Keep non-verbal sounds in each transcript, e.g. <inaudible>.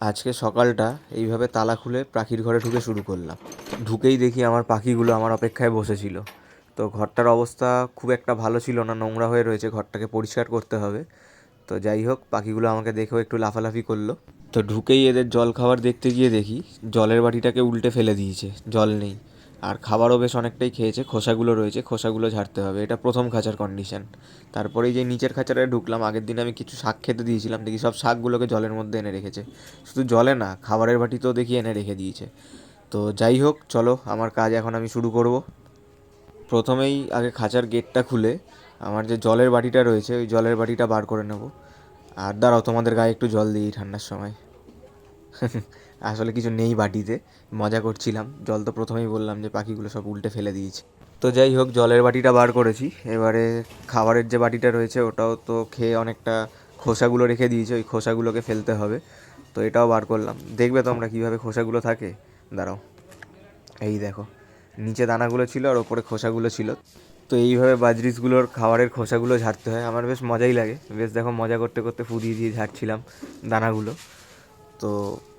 আজকে সকালটা এইভাবে তালা খুলে পাখির ঘরে ঢুকে শুরু করলাম। ঢুকেই দেখি আমার পাখিগুলো আমার অপেক্ষায় বসেছিল। তো ঘরটার অবস্থা খুব একটা ভালো ছিল না, নোংরা হয়ে রয়েছে, ঘরটাকে পরিষ্কার করতে হবে। তো যাই হোক, পাখিগুলো আমাকে দেখেও একটু লাফালাফি করল। তো ঢুকেই এদের জল খাবার দেখতে গিয়ে দেখি, জলের বাটিটাকে উল্টে ফেলে দিয়েছে, জল নেই। আর খাবারও বেশ অনেকটাই খেয়েছে, খোসাগুলো রয়েছে, খোসাগুলো ঝাড়তে হবে। এটা প্রথম খাঁচার কন্ডিশন তারপরেই যে নিচের খাঁচাটায় ঢুকলাম, আগের দিন আমি কিছু শাক খেতে দিয়েছিলাম, দেখি সব শাকগুলোকে জলের মধ্যে এনে রেখেছে। শুধু জলে না, খাবারের বাটিতেও দেখি এনে রেখে দিয়েছে। তো যাই হোক, চলো, আমার কাজ এখন আমি শুরু করব। প্রথমেই আগে খাঁচার গেটটা খুলে, আমার যে জলের বাটিটা রয়েছে, ওই জলের বাটিটা বার করে নেব। আর দাঁড়াও, তোমাদের গায়ে একটু জল দিই ঠান্ডার সময়। <laughs> আসলে কিছু নেই বাটিতে। মজা করছিলাম। জল তো প্রথমেই বললাম যে পাখিগুলো সব উল্টে ফেলে দিয়েছে। তো যাই হোক, জলের বাটিটা বার করেছি। এবারে খাবারের যে বাটিটা রয়েছে, ওটাও তো খেয়ে অনেকটা খোসাগুলো রেখে দিয়েছে। ওই খোসাগুলোকে ফেলতে হবে। তো এটাও বার করলাম। দেখবে তোমরা কীভাবে খোসাগুলো থাকে? দাঁড়াও। এই দেখো। নিচে দানাগুলো ছিল আর ওপরে খোসাগুলো ছিল। তো এইভাবে বাজরিসগুলোর খাবারের খোসাগুলো ঝাড়তে হয়। আমার বেশ মজাই লাগে। বেশ দেখো, মজা করতে করতে ফুদিয়ে দিয়ে ঝাড়ছিলাম দানাগুলো। তো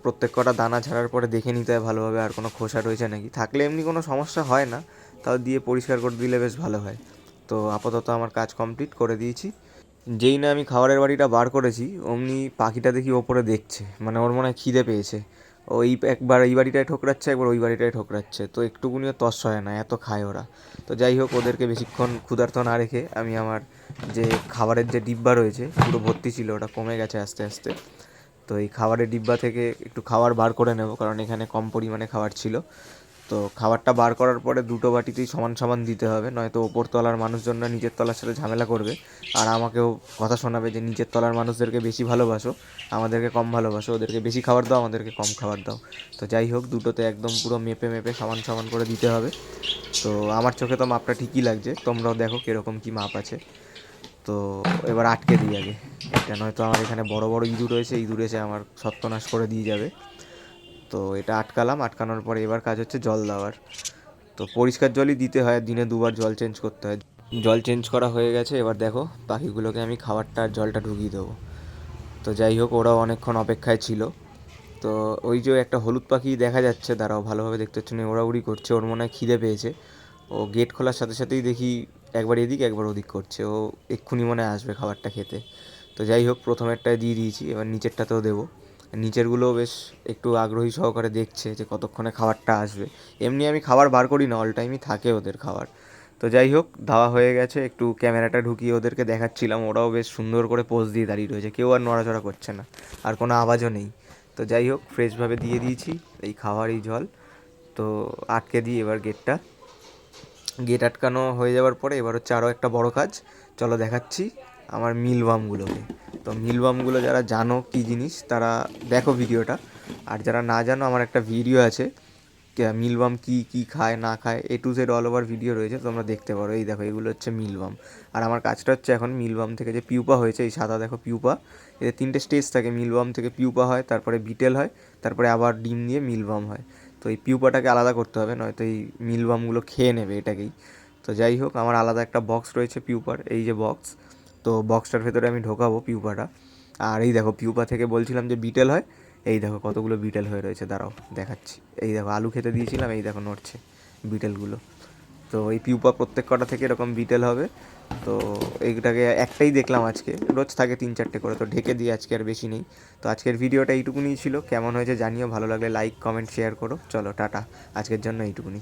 প্রত্যেক কটা দানা ছাড়ার পরে দেখে নিতে হয় ভালোভাবে আর কোনো খোসা রয়েছে নাকি। থাকলে এমনি কোনো সমস্যা হয় না, তাও দিয়ে পরিষ্কার করে দিলে বেশ ভালো হয়। তো আপাতত আমার কাজ কমপ্লিট করে দিয়েছি। যেই না আমি খাবারের বাড়িটা বার করেছি, অমনি পাখিটা দেখি ওপরে দেখছে মানে ওর মনে হয় খিদে পেয়েছে। ওই একবার এই বাড়িটায় ঠোকরাচ্ছে, একবার ওই বাড়িটায় ঠোকরাচ্ছে, তো একটুকুনিও তস হয় না, এত খায় ওরা। তো যাই হোক, ওদেরকে বেশিক্ষণ ক্ষুধার্ত না রেখে আমি আমার যে খাবারের যে ডিব্বা রয়েছে, পুরো ভর্তি ছিল, ওটা কমে গেছে আস্তে আস্তে। তো এই খাবারের ডিব্বা থেকে একটু খাবার বার করে নেব, কারণ এখানে কম পরিমাণে খাবার ছিল। তো খাবারটা বার করার পরে দুটো বাটিতেই সমান সমান দিতে হবে, নয়তো ওপর তলার মানুষজনরা নিচের তলার সাথে ঝামেলা করবে। আর আমাকেও কথা শোনাবে যে নিচের তলার মানুষদেরকে বেশি ভালোবাসো, আমাদেরকে কম ভালোবাসো, ওদেরকে বেশি খাবার দাও, আমাদেরকে কম খাবার দাও। তো যাই হোক, দুটোতে একদম পুরো মেপে মেপে সমান সমান করে দিতে হবে। তো আমার চোখে তো মাপটা ঠিকই লাগছে, তোমরাও দেখো কীরকম কী মাপ আছে। তো এবার আটকে দিই আগে এটা নয়তো আমার এখানে বড় বড় ইঁদুর রয়েছে, ইঁদুর এসে আমার সত্যনাশ করে দিয়ে যাবে। তো এটা আটকালাম, আটকানোর পরে এবার কাজ হচ্ছে জল দেওয়ার। তো পরিষ্কার জলই দিতে হয়, দিনে দুবার জল চেঞ্জ করতে হয়। জল চেঞ্জ করা হয়ে গেছে, এবার দেখো পাখিগুলোকে আমি খাবারটা আর জলটা ঢুকিয়ে দেবো। তো যাই হোক, ওরাও অনেকক্ষণ অপেক্ষায় ছিল। তো ওই যে একটা হলুদ পাখি দেখা যাচ্ছে, দাঁড়াও ভালোভাবে দেখতে হচ্ছে না, ওড়াউড়ি করছে, ওর মনে হয় খিদে পেয়েছে। ও গেট খোলার সাথে সাথেই দেখি একবার এদিক, একবার ওদিক করছে। ও এক্ষুনি মনে আসবে খাবারটা খেতে। তো যাই হোক প্রথমেরটায় দিয়ে দিয়েছি, এবার নিচেরটাতেও দেবো। নিচেরগুলোও বেশ একটু আগ্রহী সহকারে দেখছে যে কতক্ষণে খাবারটা আসবে। এমনি আমি খাবার বার করি না অল টাইমই থাকে ওদের খাবার। তো যাই হোক, ধাওয়া হয়ে গেছে, একটু ক্যামেরাটা ঢুকিয়ে ওদেরকে দেখাচ্ছিলাম। ওরাও বেশ সুন্দর করে পোজ দিয়ে দাঁড়িয়ে রয়েছে। কেউ আর নড়াচড়া করছে না, আর কোনো আওয়াজও নেই। তো যাই হোক ফ্রেশভাবে দিয়ে দিয়েছি এই খাওয়ার এই জল। তো আটকে দিই এবার গেটটা গেট আটকানো হয়ে যাওয়ার পরে এবার হচ্ছে আরও একটা বড় কাজ। চলো দেখাচ্ছি আমার মিলবামগুলোকে তো মিলবামগুলো যারা জানো কী জিনিস, তারা দেখো ভিডিওটা। আর যারা না জানো, আমার একটা ভিডিও আছে মিলবাম কি কি খায়, না খায় A to Z all over video রয়েছে, তোমরা দেখতে পারো। এই দেখো, এগুলো হচ্ছে মিলবাম আর আমার কাজটা হচ্ছে এখন মিলবাম থেকে যে পিউপা হয়েছে, এই সাদা দেখো পিউপা, এদের তিনটে স্টেজ থাকে। মিলবাম থেকে পিউপা হয়, তারপরে বিটেল হয়, তারপরে আবার ডিম দিয়ে মিলবাম হয়। তো এই পিউপাটাকে আলাদা করতে হবে, নয়তো এই মিলবামগুলো খেয়ে নেবে এটাকেই। তো যাই হোক, আমার আলাদা একটা বক্স রয়েছে পিউপার, এই যে বক্স তো বক্সটার ভেতরে আমি ঢোকাবো পিউপাটা। আর এই দেখো, পিউপা থেকে বলছিলাম যে বিটেল হয়, এই দেখো কতগুলো বিটেল হয়ে রয়েছে, দাঁড়াও দেখাচ্ছি। এই দেখো, আলু খেতে দিয়েছিলাম, এই দেখো নড়ছে বিটেলগুলো। তো এই পিউপা প্রত্যেক কটা থেকে এরকম বিটেল হবে। তো এইটাকে একটাই দেখলাম আজকে। রোজ থাকে তিন চারটে করে, তো ঢেকে দিয়ে আজকে আর বেশি নেই। তো আজকের ভিডিওটা এইটুকুনি ছিল। কেমন হয়েছে জানিও, ভালো লাগলে লাইক কমেন্ট শেয়ার করো। চলো, টাটা। আজকের জন্য এইটুকুনি।